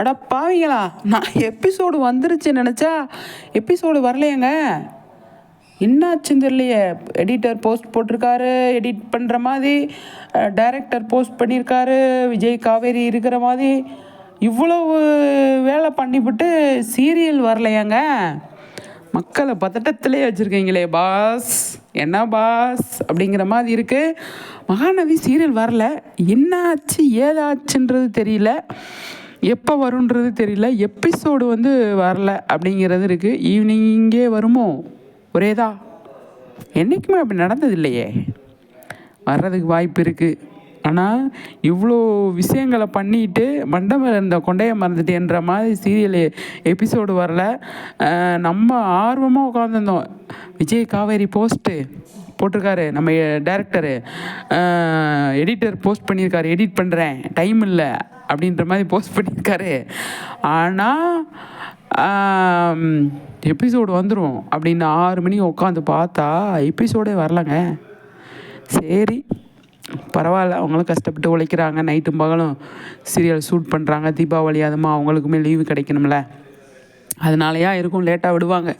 அட பாவிங்களா நான் எபிசோடு வந்துருச்சு நினச்சா எபிசோடு வரலையேங்க. என்னாச்சுன்னு தெரியலையே. எடிட்டர் போஸ்ட் போட்டிருக்காரு எடிட் பண்ணுற மாதிரி டைரக்டர் போஸ்ட் பண்ணியிருக்காரு விஜய் காவேரி இருக்கிற மாதிரி. இவ்வளவு வேலை பண்ணிவிட்டு சீரியல் வரலையாங்க. மக்களை பதட்டத்திலே வச்சுருக்கீங்களே பாஸ். என்ன பாஸ்? அப்படிங்கிற மாதிரி இருக்குது மகாநதி சீரியல் வரல. என்னாச்சு ஏதாச்சுன்றது தெரியல. எப்போ வருன்றது தெரியல. எபிசோடு வந்து வரல அப்படிங்கிறது இருக்குது ஈவினிங்கே வருமோ? ஒரேதா? என்றைக்குமே அப்படி நடந்தது இல்லையே. வர்றதுக்கு வாய்ப்பு இருக்குது ஆனால் இவ்வளோ விஷயங்களை பண்ணிட்டு மண்டபம் இருந்த கொண்டைய மறந்துட்டேன்ற மாதிரி சீரியல் எபிசோடு வரல. நம்ம ஆர்வமாக உட்காந்துருந்தோம் விஜய் காவேரி போஸ்ட்டு போட்டிருக்காரு நம்ம டேரக்டரு எடிட்டர் போஸ்ட் பண்ணியிருக்காரு. எடிட் பண்ணுறேன் டைம் இல்லை. அப்படின்ற மாதிரி போஸ்ட் பண்ணியிருக்காரு. ஆனால் எபிசோடு வந்துடும் அப்படின்னு ஆறு மணிக்கு உட்காந்து பார்த்தா எபிசோடே வரலங்க. சரி பரவாயில்ல அவங்களும் கஷ்டப்பட்டு உழைக்கிறாங்க. நைட்டும் பகலும் சீரியல் ஷூட் பண்ணுறாங்க தீபாவளி அதுமா அவங்களுக்குமே லீவு கிடைக்கணும்ல. அதனாலயா இருக்கும் லேட்டாக விடுவாங்க.